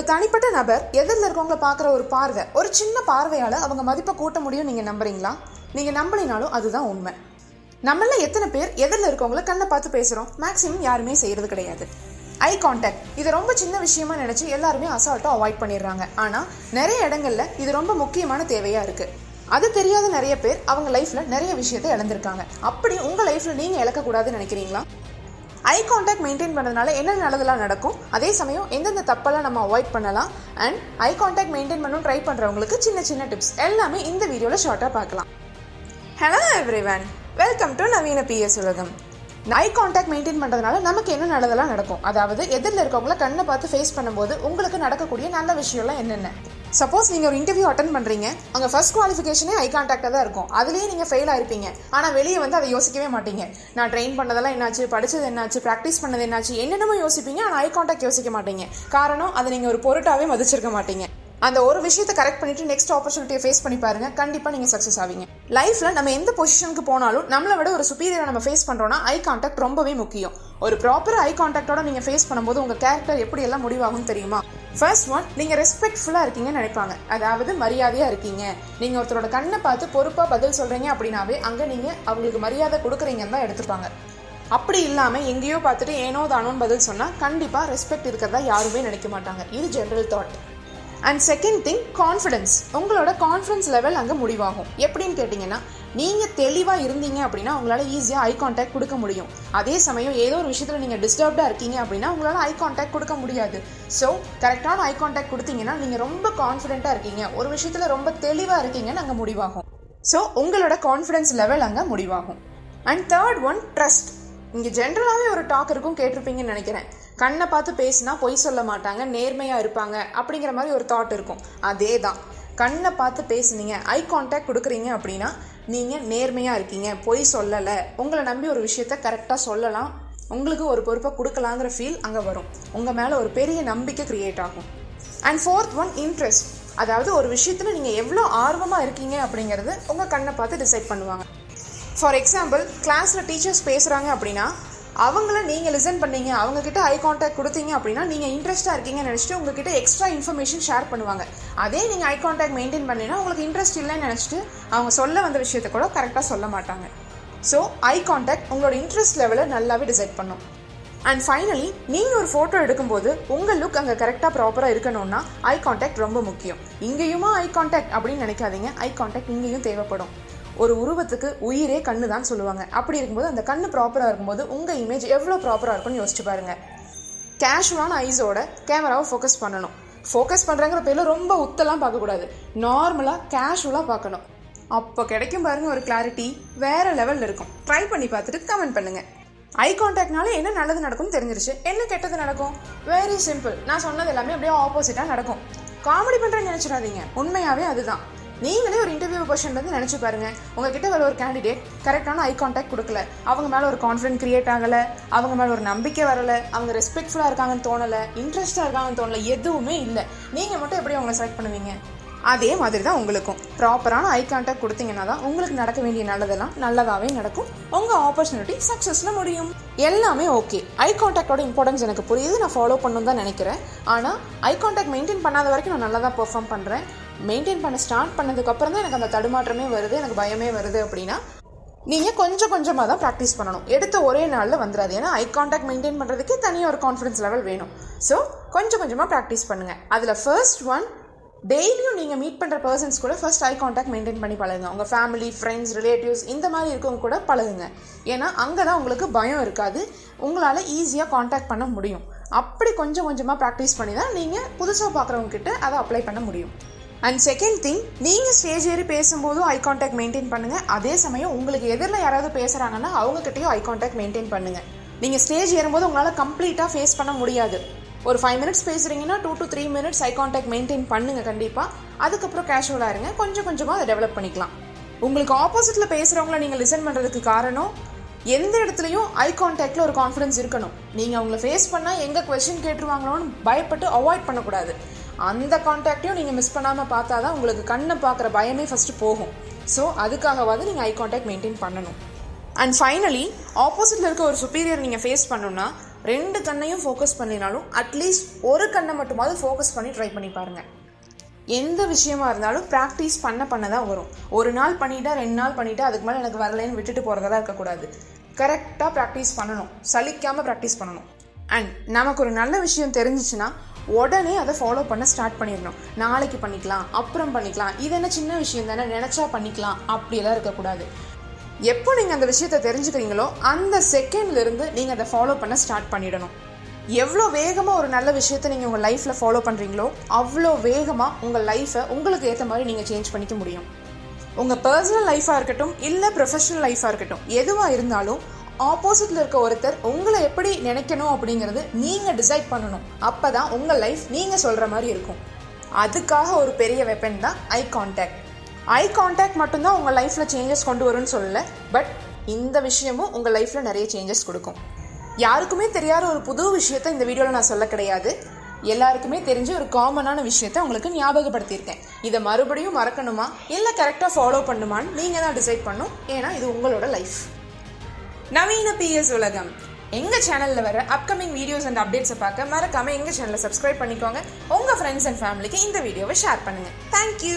ஒரு தனிப்பட்ட நபர் எதிரில் இருக்கவங்கள பார்க்குற ஒரு பார்வை ஒரு சின்ன பார்வையால் அவங்க மதிப்பை கூட்ட முடியும் நீங்கள் நம்புறீங்களா? நீங்கள் நம்பலினாலும் அதுதான் உண்மை. நம்மள எத்தனை பேர் எதிரில் இருக்கவங்கள கண்ணை பார்த்து பேசுகிறோம் மேக்ஸிமம் யாருமே செய்கிறது கிடையாது. ஐ கான்டாக்ட் இது ரொம்ப சின்ன விஷயமா நினச்சி எல்லாருமே அசால்ட்டாக அவாய்ட் பண்ணிடுறாங்க. ஆனால் நிறைய இடங்கள்ல இது ரொம்ப முக்கியமான தேவையாக இருக்குது அது தெரியாத நிறைய பேர் அவங்க லைஃப்பில் நிறைய விஷயத்தை இழந்திருக்காங்க. அப்படி உங்கள் லைஃப்பில் நீங்கள் இழக்கக்கூடாதுன்னு நினைக்கிறீங்களா? ஐ கான்டாக்ட் மெயின்டைன் பண்ணுறதுனால என்ன நல்லதெல்லாம் நடக்கும்? அதே சமயம் எந்தெந்த தப்பெல்லாம் நம்ம அவாய்ட் பண்ணலாம்? அண்ட் ஐ காண்டாக்ட் மெயின்டைன் பண்ணணும் ட்ரை பண்ணுறவங்களுக்கு சின்ன சின்ன டிப்ஸ் எல்லாமே இந்த வீடியோவில் ஷார்ட்டாக பார்க்கலாம். Hello everyone welcome to Naveena PS Ulagam eye contact maintain பண்ணுறதுனால நமக்கு என்ன நல்லதெல்லாம் நடக்கும்? அதாவது எதிரில் இருக்கவங்கள கண்ணை பார்த்து ஃபேஸ் பண்ணும்போது உங்களுக்கு நடக்கக்கூடிய நல்ல விஷயம்லாம் என்னென்ன? சப்போஸ் நீங்கள் ஒரு இன்டர்வியூ அட்டன் பண்ணுறீங்க அங்கே ஃபர்ஸ்ட் குவாலிஃபிகேஷனே ஐ கான்டாக்டாக தான் இருக்கும். அதுலேயே நீங்கள் ஃபெயில் ஆயிருப்பீங்க. ஆனால் வெளியே வந்து அதை யோசிக்கவே மாட்டீங்க. நான் ட்ரெயின் பண்ணதெல்லாம் என்னாச்சு? படிச்சது என்னாச்சு? ப்ராக்டிஸ் பண்ணது என்னாச்சு? என்னென்னமோ யோசிப்பீங்க. ஆனால் ஐ கான்டாக்ட் யோசிக்க மாட்டீங்க. காரணம் அதை நீங்கள் ஒரு பொருட்டாகவே மதிச்சிருக்க மாட்டீங்க. அந்த ஒரு விஷயத்தை கரெக்ட் பண்ணிட்டு நெக்ஸ்ட் ஆப்பர்ச்சுனிட்டியை ஃபேஸ் பண்ணி பாருங்க. கண்டிப்பாக நீங்கள் சக்ஸஸ் ஆவீங்க. லைஃப்பில் நம்ம எந்த பொசிஷனுக்கு போனாலும் நம்மளை விட ஒரு சுப்பீரியரை நம்ம ஃபேஸ் பண்ணுறோன்னா ஐ கான்டாக்ட் ரொம்பவே முக்கியம். ஒரு ப்ராப்பர் ஐ கான்டாக்டோட நீங்கள் ஃபேஸ் பண்ணும்போது உங்கள் கேரக்டர் எப்படி எல்லாம் முடிவாகும் தெரியுமா? ஃபர்ஸ்ட் ஒன் நீங்கள் ரெஸ்பெக்ட்ஃபுல்லாக இருக்கீங்கன்னு நினைப்பாங்க. அதாவது மரியாதையாக இருக்கீங்க. நீங்கள் ஒருத்தரோட கண்ணை பார்த்து பொறுப்பாக பதில் சொல்கிறீங்க அப்படின்னாவே அங்கே நீங்கள் அவங்களுக்கு மரியாதை கொடுக்குறீங்கன்னு தான் எடுத்துப்பாங்க. அப்படி இல்லாமல் எங்கேயோ பார்த்துட்டு ஏனோ தானோன்னு பதில் சொன்னால் கண்டிப்பாக ரெஸ்பெக்ட் இருக்கிறதா யாருமே நினைக்க மாட்டாங்க. இது general thought and second thing confidence உங்களோட கான்ஃபிடன்ஸ் லெவல் அங்கே முடிவாகும். எப்படின்னு கேட்டிங்கன்னா நீங்கள் தெளிவாக இருந்தீங்க அப்படின்னா உங்களால் ஈஸியாக ஐ கான்டாக்ட் கொடுக்க முடியும். அதே சமயம் ஏதோ ஒரு விஷயத்தில் நீங்கள் டிஸ்டர்ப்டாக இருக்கீங்க அப்படின்னா உங்களால் ஐ கான்டாக்ட் கொடுக்க முடியாது. ஸோ கரெக்டான ஐ கான்டாக்ட் கொடுத்தீங்கன்னா நீங்கள் ரொம்ப கான்ஃபிடென்ட்டாக இருக்கீங்க. ஒரு விஷயத்தில் ரொம்ப தெளிவாக இருக்கீங்கன்னு அங்கே முடிவாகும். ஸோ உங்களோட கான்ஃபிடன்ஸ் லெவல் அங்கே முடிவாகும். அண்ட் தேர்ட் ஒன் ட்ரஸ்ட் இங்கே ஜென்ரலாகவே ஒரு டாக் இருக்கும் கேட்டிருப்பீங்கன்னு நினைக்கிறேன். கண்ணை பார்த்து பேசினா பொய் சொல்ல மாட்டாங்க நேர்மையாக இருப்பாங்க அப்படிங்கிற மாதிரி ஒரு தாட் இருக்கும். அதே தான் கண்ணை பார்த்து பேசுனீங்க ஐ கான்டாக்ட் கொடுக்குறீங்க அப்படின்னா நீங்கள் நேர்மையாக இருக்கீங்க பொய் சொல்லலை. உங்களை நம்பி ஒரு விஷயத்த கரெக்டாக சொல்லலாம். உங்களுக்கு ஒரு பொறுப்பை கொடுக்கலாங்கிற ஃபீல் அங்கே வரும். உங்கள் மேலே ஒரு பெரிய நம்பிக்கை க்ரியேட் ஆகும். அண்ட் ஃபோர்த் ஒன் இன்ட்ரெஸ்ட் அதாவது ஒரு விஷயத்தில் நீங்கள் எவ்வளோ ஆர்வமாக இருக்கீங்க அப்படிங்கிறது உங்கள் கண்ணை பார்த்து டிசைட் பண்ணுவாங்க. ஃபார் எக்ஸாம்பிள் கிளாஸில் டீச்சர்ஸ் பேசுகிறாங்க அப்படின்னா அவங்கள நீங்கள் லிசன் பண்ணீங்க அவங்கக்கிட்ட ஐ கான்டாக்ட் கொடுத்தீங்க அப்படின்னா நீங்கள் இன்ட்ரெஸ்ட்டாக இருக்கீங்கன்னு நினச்சிட்டு உங்ககிட்ட எக்ஸ்ட்ரா இன்ஃபர்மேஷன் ஷேர் பண்ணுவாங்க. அதே நீங்கள் ஐ கான்டாக்ட் மெயின்டைன் பண்ணீங்கன்னா உங்களுக்கு இன்ட்ரெஸ்ட் இல்லைன்னு நினச்சிட்டு அவங்க சொல்ல வந்த விஷயத்த கூட கரெக்டாக சொல்ல மாட்டாங்க. ஸோ ஐ கான்டாக்ட் உங்களோட இன்ட்ரெஸ்ட் லெவலை நல்லாவே டிசைட் பண்ணும். அண்ட் ஃபைனலி நீங்கள் ஒரு ஃபோட்டோ எடுக்கும்போது உங்கள் லுக் அங்கே கரெக்டாக ப்ராப்பராக இருக்கணும்னா ஐ கான்டாக்ட் ரொம்ப முக்கியம். இங்கேயுமா ஐ கான்டாக்ட் அப்படின்னு நினைக்காதீங்க. ஐ கான்டாக்ட் இங்கேயும் தேவைப்படும். ஒரு உருவத்துக்கு உயிரே கண்ணு தான் சொல்லுவாங்க. அப்படி இருக்கும்போது அந்த கண்ணு ப்ராப்பராக இருக்கும்போது உங்கள் இமேஜ் எவ்வளோ ப்ராப்பராக இருக்கும்னு யோசிச்சு பாருங்கள் கேஷுவலான ஐஸோட கேமராவை ஃபோக்கஸ் பண்ணணும். ஃபோக்கஸ் பண்ணுறங்கிற பேரில் ரொம்ப உத்தெல்லாம் பார்க்கக்கூடாது நார்மலாக கேஷுவலாக பார்க்கணும். அப்போ கிடைக்கும் பாருங்கள் ஒரு கிளாரிட்டி வேறு லெவலில் இருக்கும். ட்ரை பண்ணி பார்த்துட்டு கமெண்ட் பண்ணுங்கள் ஐ கான்டாக்ட்னால என்ன நல்லது நடக்கும்னு தெரிஞ்சிருச்சு. என்ன கெட்டது நடக்கும்? வெரி சிம்பிள் நான் சொன்னது எல்லாமே அப்படியே ஆப்போசிட்டாக நடக்கும். காமெடி பண்ணுறேன்னு நினச்சிடாதீங்க. உண்மையாகவே அதுதான். நீங்களே ஒரு இன்டர்வியூ கொஷன் வந்து நினச்சி பாருங்க. உங்ககிட்ட வர ஒரு கேண்டிடேட் கரெக்டான ஐ கான்டாக்ட் கொடுக்கல. அவங்க மேலே ஒரு கான்ஃபிடென்ட் கிரியேட் ஆகலை. அவங்க மேலே ஒரு நம்பிக்கை வரலை. அவங்க ரெஸ்பெக்ட்ஃபுல்லாக இருக்காங்கன்னு தோணலை. இன்ட்ரெஸ்டாக இருக்காங்கன்னு தோணலை. எதுவுமே இல்லை. நீங்கள் மட்டும் எப்படி அவங்கள செலக்ட் பண்ணுவீங்க? அதே மாதிரி தான் உங்களுக்கும் ப்ராப்பரான ஐ கான்டாக்ட் கொடுத்தீங்கன்னா தான் உங்களுக்கு நடக்க வேண்டிய நல்லதெல்லாம் நல்லதாகவே நடக்கும். உங்கள் ஆப்பர்ச்சுனிட்டி சக்ஸஸில் முடியும். எல்லாமே ஓகே ஐ கான்டாக்டோட இம்பார்ட்டன்ஸ் எனக்கு புரியுது. நான் ஃபாலோ பண்ணணும் தான் நினைக்கிறேன். ஆனால் ஐ கான்டாக்ட் மெயின்டைன் பண்ணாத வரைக்கும் நான் நல்லா தான் பெர்ஃபார்ம் பண்ணுறேன் மெயின்டைன் பண்ண ஸ்டார்ட் பண்ணதுக்கப்புறம் தான் எனக்கு அந்த தடுமாற்றமே வருது எனக்கு பயமே வருது அப்படின்னா நீங்கள் கொஞ்சம் கொஞ்சமாக தான் ப்ராக்டிஸ் பண்ணணும். எடுத்த ஒரே நாளில் வந்துடாது. ஏன்னா ஐ கான்டாக்ட் மெயின்டைன் பண்ணுறதுக்கே தனியாக ஒரு கான்ஃபிடன்ஸ் லெவல் வேணும். ஸோ கொஞ்சம் கொஞ்சமாக ப்ராக்டிஸ் பண்ணுங்கள் அதில் ஃபர்ஸ்ட் ஒன் டெய்லியும் நீங்கள் மீட் பண்ணுற பர்சன்ஸ் கூட ஃபர்ஸ்ட் ஐ கான்டாக்ட் மெயின்டைன் பண்ணி பழகுங்க. உங்கள் ஃபேமிலி ஃப்ரெண்ட்ஸ் ரிலேட்டிவ்ஸ் இந்த மாதிரி இருக்கவங்க கூட பழகுங்க. ஏன்னா அங்கே தான் உங்களுக்கு பயம் இருக்காது. உங்களால் ஈஸியாக கான்டாக்ட் பண்ண முடியும். அப்படி கொஞ்சம் கொஞ்சமாக ப்ராக்டிஸ் பண்ணி தான் நீங்கள் புதுசாக பார்க்குறவங்க கிட்ட அதை அப்ளை பண்ண முடியும். அண்ட் செகண்ட் திங் நீங்கள் ஸ்டேஜ் ஏறி பேசும்போதும் ஐ கான்டாக்ட் மெயின்டைன் பண்ணுங்கள் அதே சமயம் உங்களுக்கு எதிரில் யாராவது பேசுகிறாங்கன்னா அவங்கக்கிட்டையும் ஐ கான்டாக்ட் மெயின்டைன் பண்ணுங்கள் நீங்கள் ஸ்டேஜ் ஏறும்போது உங்களால் கம்ப்ளீட்டாக ஃபேஸ் பண்ண முடியாது. ஒரு five minutes பேசுகிறீங்கன்னா two to three minutes eye contact maintain பண்ணுங்கள் கண்டிப்பாக அதுக்கப்புறம் கேஷுவலாக இருங்க. கொஞ்சம் கொஞ்சமாக அதை டெவலப் பண்ணிக்கலாம். உங்களுக்கு ஆப்போசிட்டில் பேசுகிறவங்கள நீங்கள் லிசன் பண்ணுறதுக்கு காரணம் எந்த இடத்துலையும் ஐ கான்டாக்டில் ஒரு கான்ஃபிடன்ஸ் இருக்கணும். நீங்கள் அவங்கள ஃபேஸ் பண்ணால் எங்கே கொஸ்டின் கேட்டுருவாங்களோன்னு பயப்பட்டு அவாய்ட் பண்ணக்கூடாது. அந்த காண்டாக்டையும் நீங்கள் மிஸ் பண்ணாமல் பார்த்தா தான் உங்களுக்கு கண்ணை பார்க்குற பயமே ஃபஸ்ட்டு போகும். ஸோ அதுக்காகவாவது நீங்கள் ஐ கான்டாக்ட் மெயின்டைன் பண்ணணும். அண்ட் ஃபைனலி ஆப்போசிட்டில் இருக்க ஒரு சுப்பீரியர் நீங்கள் ஃபேஸ் பண்ணணும்னா ரெண்டு கண்ணையும் ஃபோக்கஸ் பண்ணினாலும் அட்லீஸ்ட் ஒரு கண்ணை மட்டுமாவது ஃபோக்கஸ் பண்ணி ட்ரை பண்ணி பாருங்கள் எந்த விஷயமா இருந்தாலும் ப்ராக்டிஸ் பண்ண பண்ண தான் வரும். ஒரு நாள் பண்ணிட்டா ரெண்டு நாள் பண்ணிட்டா அதுக்கு மேலே எனக்கு வரலைன்னு விட்டுட்டு போகிறதா இருக்கக்கூடாது. கரெக்டாக ப்ராக்டிஸ் பண்ணணும். சலிக்காமல் ப்ராக்டிஸ் பண்ணணும். அண்ட் நமக்கு ஒரு நல்ல விஷயம் தெரிஞ்சிச்சுன்னா உடனே அதை ஃபாலோ பண்ண ஸ்டார்ட் பண்ணிடணும். நாளைக்கு பண்ணிக்கலாம் அப்புறம் பண்ணிக்கலாம். இது என்ன சின்ன விஷயம் தானே? நினச்சா பண்ணிக்கலாம். அப்படியெல்லாம் இருக்கக்கூடாது. எப்போ நீங்கள் அந்த விஷயத்தை தெரிஞ்சுக்கிறீங்களோ அந்த செகண்ட்லேருந்து நீங்கள் அதை ஃபாலோ பண்ண ஸ்டார்ட் பண்ணிடணும். எவ்வளோ வேகமாக ஒரு நல்ல விஷயத்தை நீங்கள் உங்கள் லைஃப்பில் ஃபாலோ பண்ணுறீங்களோ அவ்வளோ வேகமாக உங்கள் லைஃப்பை உங்களுக்கு ஏற்ற மாதிரி நீங்கள் சேஞ்ச் பண்ணிக்க முடியும். உங்கள் பர்சனல் லைஃப்பாக இருக்கட்டும் இல்லை ப்ரொஃபஷனல் லைஃப்பாக இருக்கட்டும் எதுவாக இருந்தாலும் ஆப்போசிட்டில் இருக்க ஒருத்தர் உங்களை எப்படி நினைக்கணும் அப்படிங்கிறது நீங்கள் டிசைட் பண்ணணும். அப்போ தான் உங்கள் லைஃப் நீங்கள் சொல்கிற மாதிரி இருக்கும். அதுக்காக ஒரு பெரிய வெப்பன் தான் ஐ கான்டாக்ட் ஐ கான்டாக்ட் மட்டும்தான் உங்கள் லைஃப்பில் சேஞ்சஸ் கொண்டு வரும்னு சொல்லலை. பட் இந்த விஷயமும் உங்கள் லைஃப்பில் நிறைய சேஞ்சஸ் கொடுக்கும். யாருக்குமே தெரியாத ஒரு புது விஷயத்த இந்த வீடியோவில் நான் சொல்ல கிடையாது. எல்லாருக்குமே தெரிஞ்ச ஒரு காமனான விஷயத்த உங்களுக்கு ஞாபகப்படுத்தியிருக்கேன். இதை மறுபடியும் மறக்கணுமா? இல்லை கரெக்டாக ஃபாலோ பண்ணுமான்னு நீங்கள் தான் டிசைட் பண்ணும். ஏன்னா இது உங்களோட லைஃப் நவீன பிஎஸ் உலகம். எங்க சேனல்ல வர அப்கமிங் வீடியோஸ் அண்ட் அப்டேட்ஸை பார்க்க மறக்காம எங்க சேனலை சப்ஸ்கிரைப் பண்ணிக்கோங்க. உங்க ஃப்ரெண்ட்ஸ் அண்ட் ஃபேமிலிக்கு இந்த வீடியோவை ஷேர் பண்ணுங்க. தேங்க்யூ